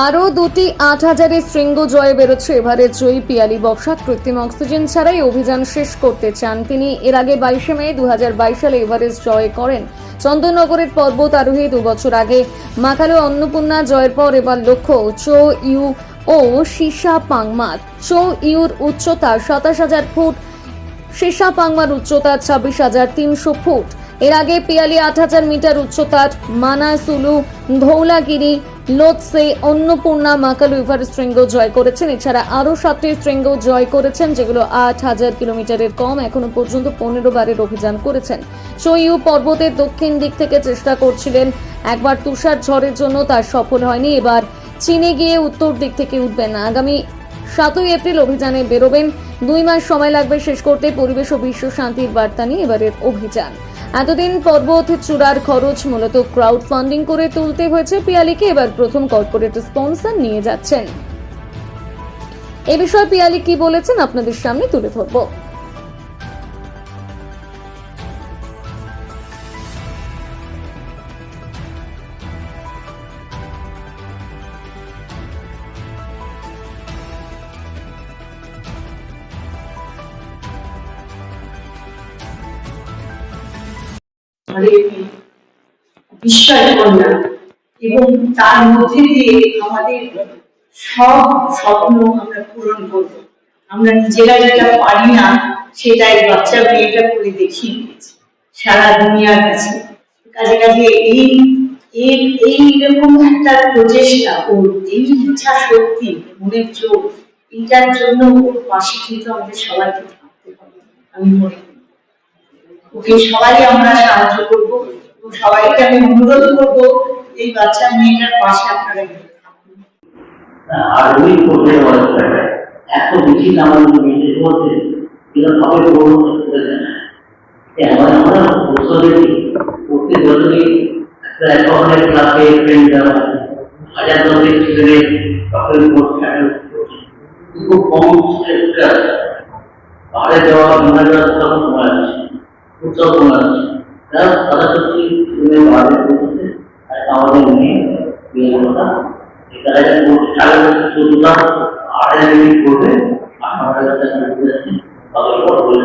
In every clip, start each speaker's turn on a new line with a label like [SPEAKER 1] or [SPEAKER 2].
[SPEAKER 1] আরও দুটি আট হাজারের শৃঙ্গ জয়ে বেরোচ্ছে এবারে জয়ী পিয়ালি বক্সা কৃত্রিম অক্সিজেন ছাড়াই অভিযান শেষ করতে চান তিনি। এর আগে বাইশে মে দু হাজার বাইশ সালে এভারেস্ট জয় করেন। চন্দননগরের পর্বত আরোহী দু বছর আগে। মাকালো অন্নপূর্ণা জয়ের পর এবার লক্ষ্য চো ইউ ও সীসা পাংমার। চো ইউর উচ্চতা সাতাশ হাজার ফুট শীর্ষা পাংমার উচ্চতা ছাব্বিশ হাজার তিনশো ফুট। এর আগে পিয়ালি আট হাজার মিটার উচ্চতার মানাসুলু, ধৌলাগিরি, লোৎসে, অন্নপূর্ণা, মাকালু এভারেস্ট শৃঙ্গ জয় করেছেন। এছাড়া আরও সাতটি শৃঙ্গ জয় করেছেন, যেগুলো আট হাজার কিলোমিটারের কম, এখনও পর্যন্ত পনেরো বারের অভিযান করেছেন। চইউ পর্বতের দক্ষিণ দিক থেকে চেষ্টা করছিলেন, একবার তুষার ঝড়ের জন্য তার সফল হয়নি, এবার চীনে গিয়ে উত্তর দিক থেকে উঠবেন। আগামী সাতই এপ্রিল অভিযানে বেরোবেন। দুই মাস সময় লাগবে শেষ করতে, পরিবেশ ও বিশ্ব শান্তির বার্তা নিয়ে এবারের অভিযান। এতদিন পর্বত, চূড়ার খরচ মূলত ক্রাউড ফান্ডিং করে তুলতে হয়েছে। পিয়ালিকে এবার প্রথম কর্পোরেট স্পন্সর নিয়ে যাচ্ছেন। এ বিষয়ে পিয়ালি কি বলেছেন আপনাদের সামনে তুলে ধরবো।
[SPEAKER 2] আমাদের বিশ্বাস কন্যা এবং তার মধ্যে দিয়ে আমাদের সব স্বপ্ন আমরা পূরণ আমরা নিজেরা যেটা পারি না, সেটাই বাচ্চা করে দেখিয়ে সারা দুনিয়ার কাছে। কাজে কাজে এই এই এইরকম একটা প্রচেষ্টা ওর, এই ইচ্ছা শক্তি, মনের চোখ এইটার জন্য ওর পাশে কিন্তু আমাদের সবাইকে থাকতে হবে। আমি মনে করি। ওকে সবাই আমরা সাহায্য করব। সবাইকে আমি অনুরোধ করব, এই বাচ্চা মেয়েটার পাশে আপনারা
[SPEAKER 3] আর ওই করতে এত বেশি মেয়েদের মধ্যে এরা সবাই গ্রহণ করতে আমরা বছরে প্রত্যেক বছরই একটা এক ধরনের ক্লাবে ট্রেন দেওয়া হয়। হাজার দশেক ছেলে সকল কোর্স খুব কম স্টেপটা পাহাড়ে যাওয়া বিমান যাওয়া সব কমে আছে উৎসব কমে আছে তারা সারা সত্যি শুনে পাহাড়ে পৌঁছতে আর আমাদের মেয়ে বিয়ের কথা তারা যখন সাড়ে বছর চোদ্দটা আড়াই মিনিট করবে আর আমাদের কাছে ঘুরতে যাচ্ছে তবে বড় বলে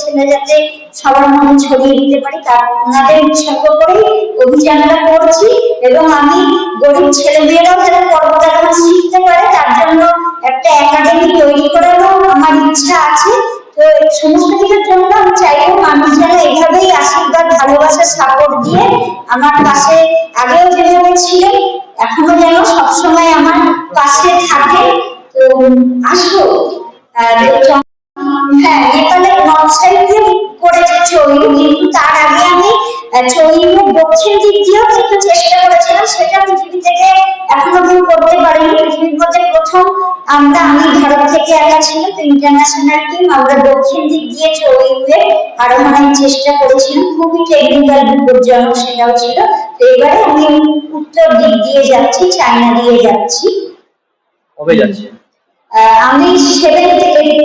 [SPEAKER 4] সেটা যাতে সবার মধ্যে ছড়িয়ে দিতে পারি, তার ওনাদের উৎসর্গ করেই অভিযানটা করছি এবং আমি গরিব ছেলে মেয়েরাও যাতে পর্বতারোহণ শিখতে পারে, তার জন্য একটা একাডেমি তৈরি করারও আমার ইচ্ছা আছে। তো সমস্ত কিছুর জন্য আমি চাইব মানুষ যেন এইভাবেই আশীর্বাদ, ভালোবাসা সাপোর্ট দিয়ে আমার পাশে আগেও যেভাবে ছিলেন, এখনও যেন সবসময় আমার পাশে থাকে তো আসব আর হ্যাঁ নেপালের নর্থ সাইড দিয়ে কিন্তু তার আগে আমি চৈলের দক্ষিণ দিক দিয়েও কিন্তু চেষ্টা করেছিলাম সেটা পৃথিবী থেকে এখনও কেউ করতে পারেনি। পৃথিবীর মধ্যে প্রথম আমরা আমি ভারত থেকে একা ছিল তো ইন্টারন্যাশনাল টিম আমরা দক্ষিণ দিক দিয়ে চৈলে আরোহণের চেষ্টা করেছিলাম। খুবই টেকনিক্যাল বিপজ্জনক সেটাও ছিল। তো এবারে আমি উত্তর দিক দিয়ে যাচ্ছি চায়না দিয়ে যাচ্ছি।
[SPEAKER 5] কবে যাচ্ছে
[SPEAKER 4] আমি সেভেন্থ এপ্রিল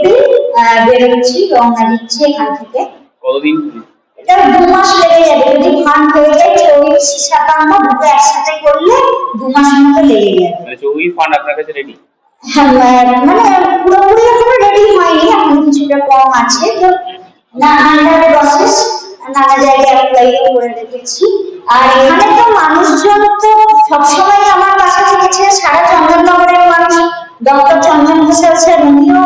[SPEAKER 4] বেরোচ্ছি রওনা দিচ্ছি এখান থেকে।
[SPEAKER 5] কতদিন?
[SPEAKER 4] এটা দু মাস লেগে যাবে যদি হয়ে যায় চল্লিশ শতাংশ দুটো একসাথে করলে দু মাস মতো লেগে যাবে।
[SPEAKER 5] মানে ফান্ড আপনার কাছে রেডি
[SPEAKER 4] হ্যাঁ, মানে পুরোপুরি এখনও রেডি হয়নি এখন কিছুটা কম আছে। তো না আন্ডার প্রসেস নানা জায়গায় অ্যাপ্লাই করে রেখেছি আর এখানে তো মানুষজন তো সবসময় আমার পাশে থেকেছে সারা চন্দননগরের মানুষ ডক্টর চন্দন ঘোষাল স্যার উনিও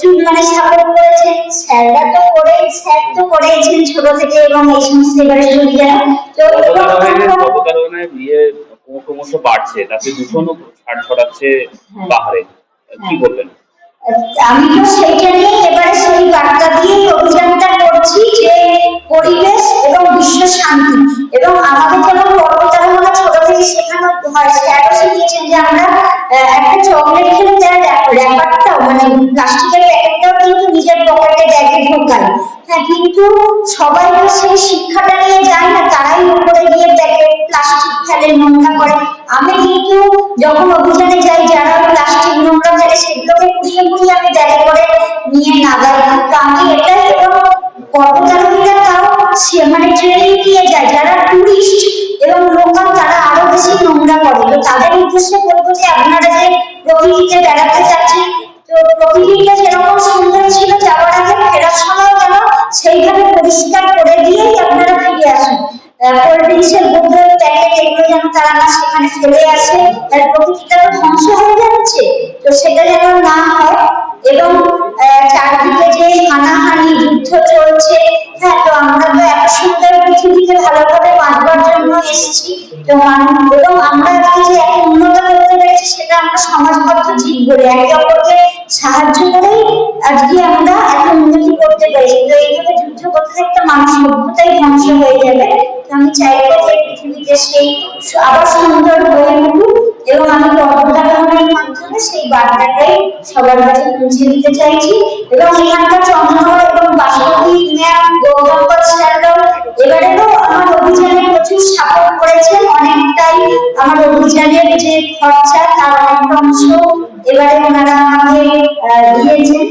[SPEAKER 4] প্রচুর মানে সাপোর্ট করেছেন স্যাররা তো করে স্যার তো করেছেন ছোট থেকে এবং এই সমস্ত এবারে সুবিধা তো
[SPEAKER 5] ইয়ে ক্রমশ বাড়ছে তাতে দূষণও ছাড় ছড়াচ্ছে পাহাড়ে। কি বলবেন?
[SPEAKER 4] আমি তো সেইটা নিয়ে এবারে সেই বার্তা দিয়ে অভিযানটা হ্যাঁ কিন্তু সবাই তো সেই শিক্ষাটা নিয়ে যায় না, তারাই উপরে গিয়ে দেখে, প্লাস্টিক ফেলে, নোংরা করে। আমি কিন্তু যখন অভিযানে তার প্রকৃতিটা ধ্বংস হয়ে যাচ্ছে। তো সেটা যেন না হয় এবং চারদিকে যে হানাহানি, যুদ্ধ চলছে হ্যাঁ তো আমরা এসেছি সেটা আমরা সমাজবদ্ধ জীব বলে একে অপরকে সাহায্য করেই আজকে আমরা এত উন্নতি করতে পেরেছি। তো এইভাবে যুদ্ধ করতে মানুষ সভ্যতাই ধ্বংস হয়ে যাবে। আমি চাইব যে পৃথিবীতে সেই আবার সুন্দর হয়ে উঠুক। এবং আমি পর্বতারোহণের মাধ্যমে সেই বার্তাটাই সবার কাছে পৌঁছে দিতে চাইছি। এবং এখানকার চন্দ্রনগর এবং বাসন্তী ম্যাম গৌতমপদ স্যাররাও এবারেও আমার অভিযানে প্রচুর সাপোর্ট করেছেন অনেকটাই আমার অভিযানের যে খরচা, তার অনেকটা অংশ এবারে ওনারা আমাকে দিয়েছেন।